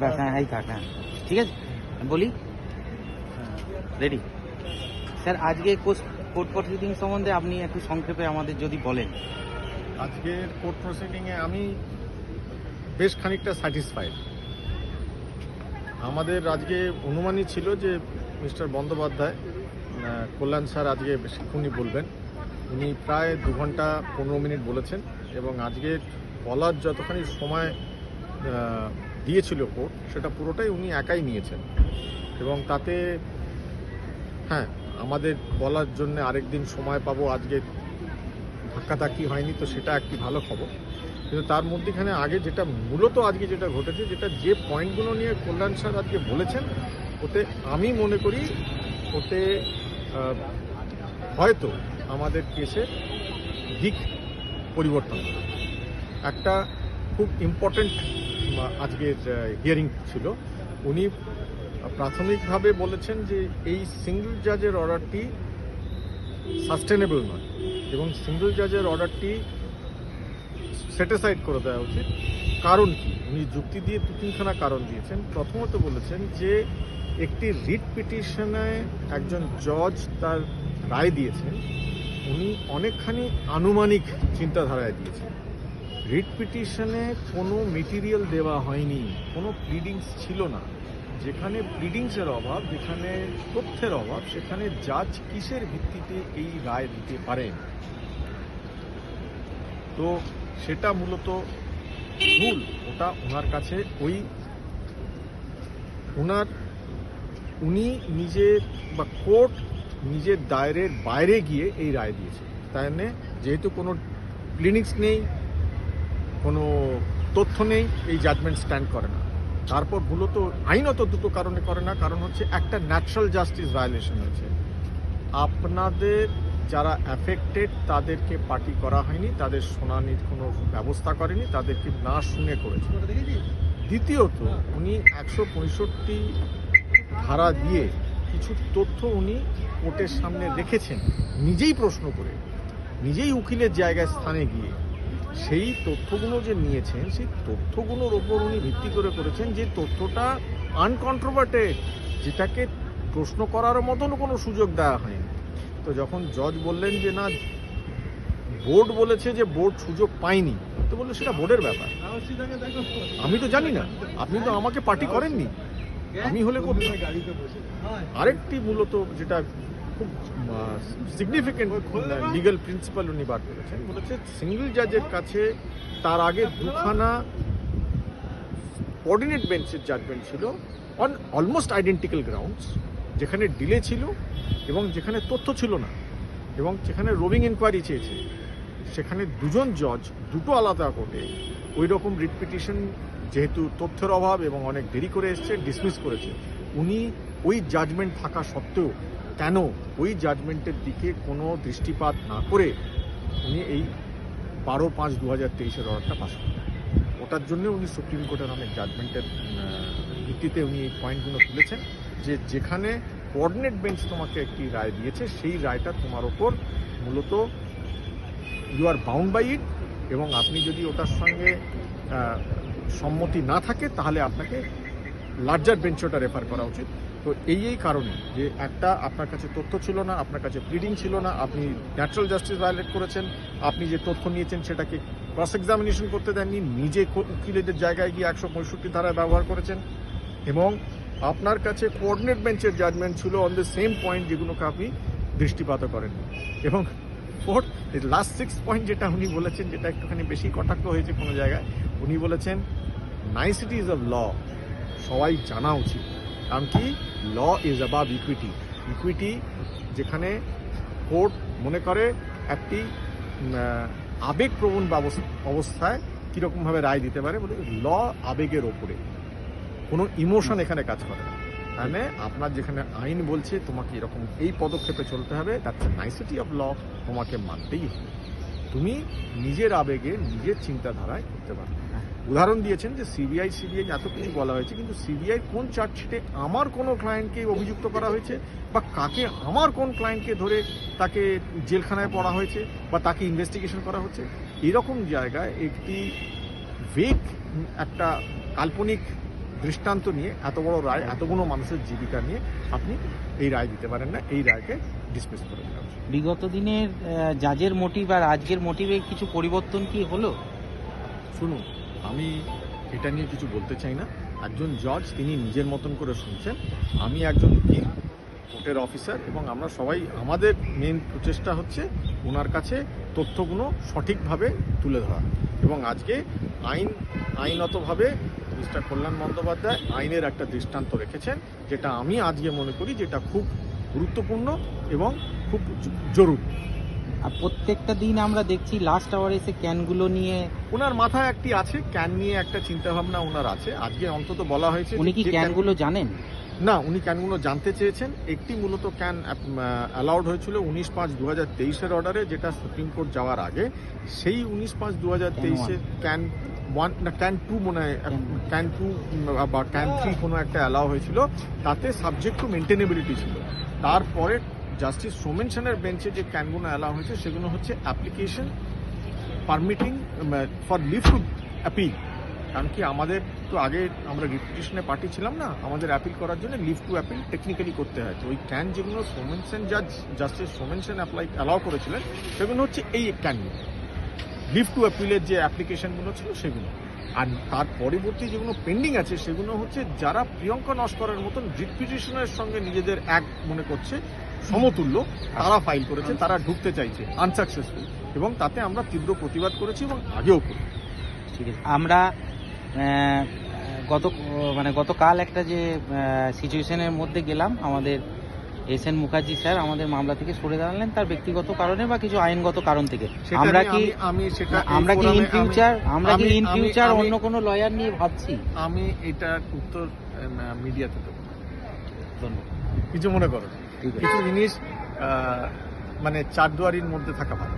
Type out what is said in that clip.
ব্যাস হ্যাঁ এই থাক হ্যাঁ। ঠিক আছে? বলি রেডি স্যার আজকে কোর্ট প্রসিডিং সম্বন্ধে আপনি একটু সংক্ষেপে আমাদের যদি বলেন। আজকের কোর্ট প্রসিডিংয়ে আমি বেশ খানিকটা স্যাটিসফাইড আমাদের আজকে অনুমানই ছিল যে মিস্টার বন্দ্যোপাধ্যায় কল্যাণ স্যার আজকে বেশিক্ষণই বলবেন। উনি প্রায় দু ঘণ্টা পনেরো মিনিট বলেছেন এবং আজকে বলার যতখানি সময় দিয়েছিল কোর্ট, সেটা পুরোটাই উনি একাই নিয়েছেন। এবং তাতে হ্যাঁ আমাদের বলার জন্য আরেকদিন সময় পাবো, আজকে ধাক্কাধাক্কি হয়নি, তো সেটা একটি ভালো খবর। কিন্তু তার মধ্যেখানে আগে যেটা মূলত আজকে যেটা ঘটেছে, যেটা যে পয়েন্টগুলো নিয়ে কল্যাণ স্যার আজকে বলেছেন, ওতে আমি মনে করি ওতে হয়তো আমাদের কেসে দিক পরিবর্তন একটা খুব ইম্পর্টেন্ট আজকের হিয়ারিং ছিল। উনি প্রাথমিকভাবে বলেছেন যে এই সিঙ্গল জাজের অর্ডারটি সাস্টেনেবল নয় এবং সিঙ্গল জাজের অর্ডারটি সেটিসাইড করে দেওয়া উচিত। কারণ কি? উনি যুক্তি দিয়ে দু তিনখানা কারণ দিয়েছেন। প্রথমত বলেছেন যে একটি রিট পিটিশনে একজন জজ তার রায় দিয়েছেন। উনি অনেকখানি আনুমানিক চিন্তাধারায় দিয়েছেন। রিট পিটিশনে কোনো মেটেরিয়াল দেওয়া হয়নি, কোনো প্লিডিংস ছিল না। যেখানে প্লিডিংসের অভাব, যেখানে তথ্যের অভাব, সেখানে জাজ কিসের ভিত্তিতে এই রায় দিতে পারেন তো সেটা মূলত ভুল, ওটা ওনার কাছে ওই ওনার, উনি নিজের বা কোর্ট নিজের দায়েরের বাইরে গিয়ে এই রায় দিয়েছে। তাই জন্যে যেহেতু কোনো ক্লিনিক্স নেই কোনো তথ্য নেই, এই জাজমেন্ট স্ট্যান্ড করে না। তারপর মূলত আইনত দুটো কারণে করে না, কারণ হচ্ছে একটা ন্যাচারাল জাস্টিস ভায়োলেশন হয়েছে। আপনাদের যারা অ্যাফেক্টেড তাদেরকে পার্টি করা হয়নি, তাদের শোনানির কোনো ব্যবস্থা করেনি, তাদেরকে না শুনে করেছে। দ্বিতীয়ত, উনি একশো পঁয়ষট্টি ধারা দিয়ে কিছু তথ্য উনি কোর্টের সামনে রেখেছেন, নিজেই প্রশ্ন করে, নিজেই উকিলের জায়গায় স্থানে গিয়ে। সেই তথ্যগুলো যে নিয়েছেন, সেই তথ্যগুলোর ওপর উনি ভিত্তি করে করেছেন যে তথ্যটা আনকন্ট্রোভার্টেড যেটাকে প্রশ্ন করার মতন কোনো সুযোগ দেওয়া হয়নি। তো যখন জজ বললেন যে না বোর্ড বলেছে যে বোর্ড সুযোগ পায়নি, তো বলল সেটা বোর্ডের ব্যাপার। আমি তো জানি না, আপনি তো আমাকে পার্টি করেননি। আমি হলে আরেকটি মূলত যেটা খুব সিগনিফিকেন্ট লিগাল প্রিন্সিপাল উনি বার করেছেন। বলেছে সিঙ্গল জাজের কাছে তার আগে দুখানা কোঅর্ডিনেট বেঞ্চের জাজমেন্ট ছিল অন অলমোস্ট আইডেন্টিক্যাল গ্রাউন্ডস যেখানে ডিলে ছিল এবং যেখানে তথ্য ছিল না এবং যেখানে রোভিং ইনকোয়ারি চেয়েছে। সেখানে দুজন জজ দুটো আলাদা কোর্টে ওই রকম রিট পিটিশন যেহেতু তথ্যের অভাব এবং অনেক দেরি করে এসছে ডিসমিস করেছে। উনি ওই জাজমেন্ট থাকা সত্ত্বেও কেন ওই জাজমেন্টের দিকে কোনো দৃষ্টিপাত না করে উনি এই বারো পাঁচ দু হাজার তেইশের অর্ডারটা পাস করেন। ওটার জন্য উনি সুপ্রিম কোর্টের অনেক জাজমেন্টের ভিত্তিতে উনি এই পয়েন্টগুলো তুলেছেন যে যেখানে কোঅর্ডিনেট বেঞ্চ তোমাকে একটি রায় দিয়েছে, সেই রায়টা তোমার ওপর মূলত you are bound by it এবং আপনি যদি ওটার সঙ্গে সম্মতি না থাকে, তাহলে আপনাকে লার্জার বেঞ্চ ওটা রেফার করা উচিত। তো এই এই কারণে যে একটা আপনার কাছে তথ্য ছিল না, আপনার কাছে প্লিডিং ছিল না, আপনি ন্যাচারাল জাস্টিস ভায়োলেট করেছেন, আপনি যে তথ্য নিয়েছেন সেটাকে ক্রস এক্সামিনেশন করতে দেননি, নিজে উকিলেদের জায়গায় গিয়ে একশো পঁয়ষট্টি ধারায় ব্যবহার করেছেন এবং আপনার কাছে কোঅর্ডিনেট বেঞ্চের জাজমেন্ট ছিল অন দ্য সেম পয়েন্ট যেগুলোকে আপনি দৃষ্টিপাত করেন এবং ফোর্থ লাস্ট সিক্স পয়েন্ট যেটা উনি বলেছেন, যেটা একটুখানি বেশি কটাক্ষ হয়েছে কোনো জায়গায়, উনি বলেছেন নাইসিটিজ অফ ল সবাই জানা উচিত। কারণ কি? Law is above equity equity যেখানে কোর্ট মনে করে একটি আবেগপ্রবণ অবস্থায় কীরকমভাবে রায় দিতে পারে বলে ল আবেগের ওপরে। কোনো ইমোশন এখানে কাজ করে না। মানে আপনার যেখানে আইন বলছে, তোমাকে এরকম এই পদক্ষেপে চলতে হবে দ্যাটস এ নাইসিটি অফ ল তোমাকে মানতেই হবে। তুমি নিজের আবেগে, নিজের চিন্তাধারায় করতে পারবে। উদাহরণ দিয়েছেন যে সিবিআই সিবিআই এত কিছু বলা হয়েছে কিন্তু সিবিআই কোন চার্জশিটে আমার কোনো ক্লায়েন্টকে অভিযুক্ত করা হয়েছে বা কাকে আমার কোন ক্লায়েন্টকে ধরে তাকে জেলখানায় পড়া হয়েছে বা তাকে ইনভেস্টিগেশন করা হচ্ছে? এরকম জায়গায় একটি ভেক একটা কাল্পনিক দৃষ্টান্ত নিয়ে এত বড় রায় এতগুলো মানুষের জীবিকা নিয়ে আপনি এই রায় দিতে পারেন না এই রায়কে ডিসমিস করে দেওয়া বিগত দিনের জাজের মোটিভ আর আজকের মোটিভে কিছু পরিবর্তন কি হলো? শুনুন আমি এটা নিয়ে কিছু বলতে চাই না। একজন জজ তিনি নিজের মতন করে শুনছেন। আমি একজন উকিল কোর্টের অফিসার এবং আমরা সবাই, আমাদের মেন প্রচেষ্টা হচ্ছে ওনার কাছে তথ্যগুলো সঠিকভাবে তুলে ধরা। এবং আজকে আইন, আইনতভাবে মিস্টার কল্যাণ বন্দ্যোপাধ্যায় আইনের একটা দৃষ্টান্ত রেখেছেন, যেটা আমি আজকে মনে করি যেটা খুব গুরুত্বপূর্ণ এবং খুব জরুরি। আর প্রত্যেকটা দিন আমরা দেখছি লাস্ট আওয়ারে এসে ক্যানগুলো নিয়ে ওনার মাথায় একটি আছে ক্যান নিয়ে একটা চিন্তা ভাবনা ওনার আছে। আজকে অন্তত বলা হয়েছে উনি কি ক্যানগুলো জানেন? না উনি ক্যানগুলো জানতে চেয়েছেন। একটি মূলত ক্যান অ্যালাউড হয়েছিল উনিশ পাঁচ দু হাজার তেইশের অর্ডারে যেটা সুপ্রিম কোর্ট যাওয়ার আগে। সেই উনিশ পাঁচ দু হাজার তেইশে ক্যান ওয়ান না ক্যান টু মনে হয় ক্যান টু বা ক্যান থ্রি কোনো একটা অ্যালাউ হয়েছিল। তাতে সাবজেক্ট টু মেনটেনেবিলিটি ছিল। তারপরে জাস্টিস সোমেন সেনের বেঞ্চে যে ক্যানগুলো অ্যালাউ হয়েছে, সেগুলো হচ্ছে application permitting for leave to appeal কারণ কি আমাদের তো আগে আমরা রিপিটিশনে পার্টি ছিলাম না, আমাদের অ্যাপিল করার জন্য লিভ টু অ্যাপিল টেকনিক্যালি করতে হয়। তো ওই ক্যান যেগুলো সোমেন সেন জাজ justice Somen Sen apply allow করেছিলেন, সেগুলো হচ্ছে এই ক্যানগুলো লিভ টু অ্যাপিলের যে অ্যাপ্লিকেশনগুলো ছিল সেগুলো। আর তার পরবর্তী যেগুলো পেন্ডিং আছে, সেগুলো হচ্ছে যারা প্রিয়ঙ্কা নস্করের মতন রিপিটিশনের সঙ্গে নিজেদের এক মনে করছে সমতুল্য তারা ফাইল করেছে তারা ঢুকতে চাইছে আনসাকসেসফুল এবং তাতে আমরা তীব্র প্রতিবাদ করেছি এবং আগেও করি ঠিক আছে। আমরা গত মানে গতকাল একটা যে সিচুয়েশনের মধ্যে গেলাম আমাদের এস এন মুখার্জি স্যার আমাদের মামলা থেকে সরে দাঁড়ালেন তার ব্যক্তিগত কারণে বা কিছু আইনগত কারণ থেকে। আমরা কি আমি- সেটা আমরা কি ইন ফিউচার আমরা কি ইন ফিউচার অন্য কোনো লয়ার নিয়ে ভাবছি? আমি এটা উত্তর মিডিয়াতে দেবো ধন্যবাদ। কিছু মনে করো। কিছু জিনিস মানে চারদুয়ারির মধ্যে থাকা ভালো।